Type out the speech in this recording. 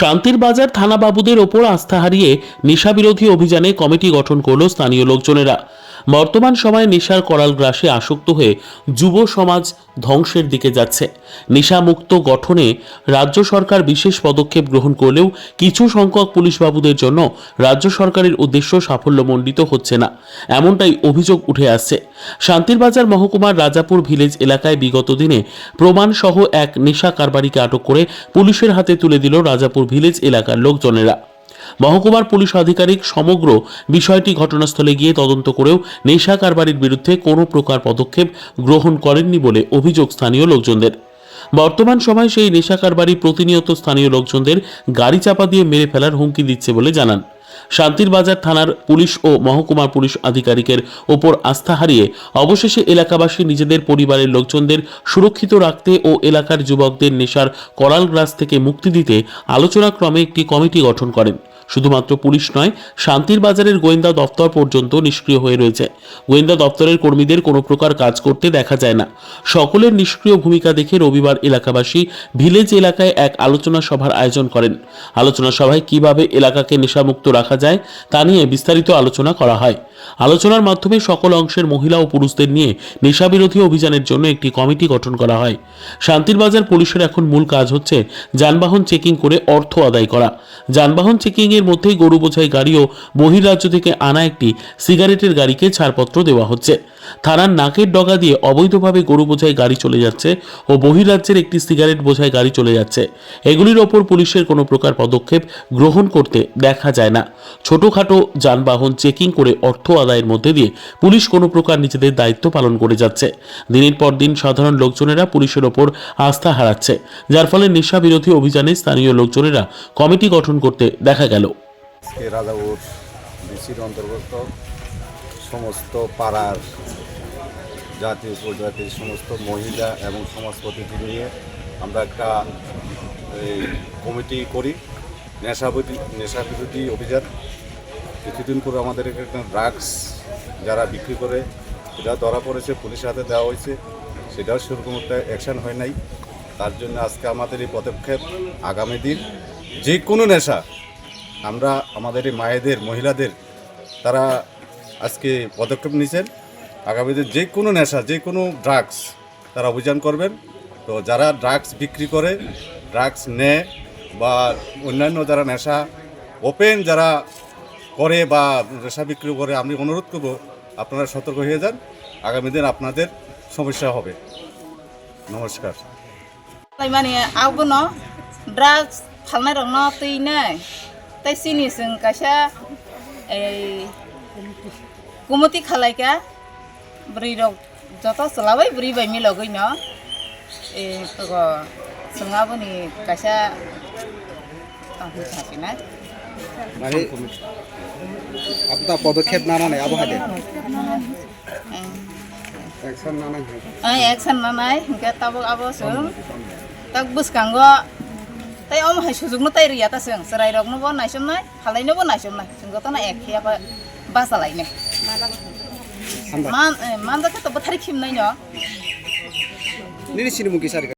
শান্তির বাজার থানাবাবুদের ওপর আস্থা হারিয়ে নেশাবিরোধী অভিযানে কমিটি গঠন করল স্থানীয় লোকজনেরা। বর্তমান সময়ে নেশার করাল গ্রাসে আসক্ত হয়ে যুব সমাজ ধ্বংসের দিকে যাচ্ছে। নেশামুক্ত গঠনে রাজ্য সরকার বিশেষ পদক্ষেপ গ্রহণ করলেও কিছু সংখ্যক পুলিশ বাবুদের জন্য রাজ্য সরকারের উদ্দেশ্য সাফল্যমণ্ডিত হচ্ছে না। এমনটাই অভিযোগ উঠে আসছে। শান্তিরবাজার মহকুমার রাজাপুর ভিলেজ এলাকায় বিগত দিনে প্রমাণসহ এক নেশা কারবারিকে আটক করে পুলিশের হাতে তুলে দিল রাজাপুর ভিলেজ এলাকার লোকজনেরা। মহকুমার পুলিশ আধিকারিক সমগ্র বিষয়টি ঘটনাস্থলে গিয়ে তদন্ত করেও নেশা কারবারির বিরুদ্ধে কোনো প্রকার পদক্ষেপ গ্রহণ করেননি বলে অভিযোগ স্থানীয় লোকজনদের। বর্তমান সময়ে সেই নেশা কারবারি প্রতিনিয়ত স্থানীয় লোকজনদের গাড়ি চাপা দিয়ে মেরে ফেলার হুমকি দিচ্ছে বলে জানান। শান্তির বাজার থানার পুলিশ ও মহকুমার পুলিশ আধিকারিকের ওপর আস্থা হারিয়ে অবশেষে এলাকাবাসী নিজেদের পরিবারের লোকজনদের সুরক্ষিত রাখতে ও এলাকার যুবকদের নেশার করাল গ্রাস থেকে মুক্তি দিতে আলোচনাক্রমে একটি কমিটি গঠন করেন। শুধুমাত্র পুলিশ নয়, শান্তির বাজারের গোয়েন্দা দপ্তর পর্যন্ত নিষ্ক্রিয় হয়ে রয়েছে। গোয়েন্দা দপ্তরের কর্মীদের কোনো প্রকার কাজ করতে দেখা যায় না। সকলের নিষ্ক্রিয় ভূমিকা দেখে রবিবার এলাকাবাসী ভিলেজ এলাকায় এক আলোচনা সভার আয়োজন করেন। আলোচনা সভায় কীভাবে এলাকাকে নেশামুক্ত রাখা যায় তা নিয়ে বিস্তারিত আলোচনা করা হয়। আলোচনার মাধ্যমে সকল অংশের মহিলা ও পুরুষদের নিয়ে নেশাবিরোধী অভিযানের জন্য একটি কমিটি গঠন করা হয়। শান্তির বাজার পুলিশের এখন মূল কাজ হচ্ছে যানবাহন চেকিং করে অর্থ আদায় করা। যানবাহন চেকিং এর মধ্যেই গরু বোঝাই গাড়ি ও বহিরাজ্য থেকে আনা একটি সিগারেটের গাড়িকে ছাড়পত্র দেওয়া হচ্ছে। থানার নাকের ডগা দিয়ে অবৈধভাবে গরু বোঝাই গাড়ি চলে যাচ্ছে ও বহিরাজ্যের একটি সিগারেট বোঝাই গাড়ি চলে যাচ্ছে। এগুলির ওপর পুলিশের কোনো প্রকার পদক্ষেপ গ্রহণ করতে দেখা যায় না। ছোটখাটো যানবাহন চেকিং করে অর্থ আদায়ের মধ্যে দিয়ে পুলিশ কোনো প্রকার নিজেদের দায়িত্ব পালন করে যাচ্ছে। দিনের পর দিন সাধারণ লোকজনেরা পুলিশের ওপর আস্থা হারাচ্ছে, যার ফলে নেশা বিরোধী অভিযানে স্থানীয় লোকজনেরা কমিটি গঠন করতে দেখা গেল। অন্তর্গত সমস্ত পাড়ার জাতি, উপজাতির সমস্ত মহিলা এবং সমাজ প্রতিনিধি নিয়ে আমরা একটা কমিটি করি নেশাবিরোধী নেশা বিরোধী অভিযান। কিছুদিন পরে আমাদের এখানে ড্রাগস যারা বিক্রি করে, সেটা ধরা পড়েছে, পুলিশের হাতে দেওয়া হয়েছে। সেটাও সেরকম একটা অ্যাকশন হয় নাই। তার জন্য আজকে আমাদের এই পদক্ষেপ আগামী দিন যে কোনো নেশা, আমরা আমাদের এই মায়েদের, মহিলাদের, তারা আজকে পদক্ষেপ নিয়েছেন। আগামীতে যে কোনো নেশা, যে কোনো ড্রাগস তারা অভিযান করবেন। তো যারা ড্রাগস বিক্রি করে, ড্রাগস নেয় বা অন্যান্য যারা নেশা, ওপেন যারা করে বা রেশা বিক্রি করে আমি অনুরোধ করব, আপনারা সতর্ক হয়ে যান। আগামী দিন আপনাদের সমস্যা হবে। নমস্কার। মানে আগুন ড্রাগস ফালনের রং তুই নাই। তাই চিনি কাছা, এই কুমতি খালাইকা বুড়ি রক যত চলাবে বুড়ি বাইমি লগই ন। এই সঙ্গাবনি কাছা থাকি নাই। মানে আপনার পদক্ষেপ না নেয় আবহাওয়া না goto na ek khia ba basa lai ne আমরা মান মান da ka to bathari khim nai no নিরি সিনেমুখী স্যার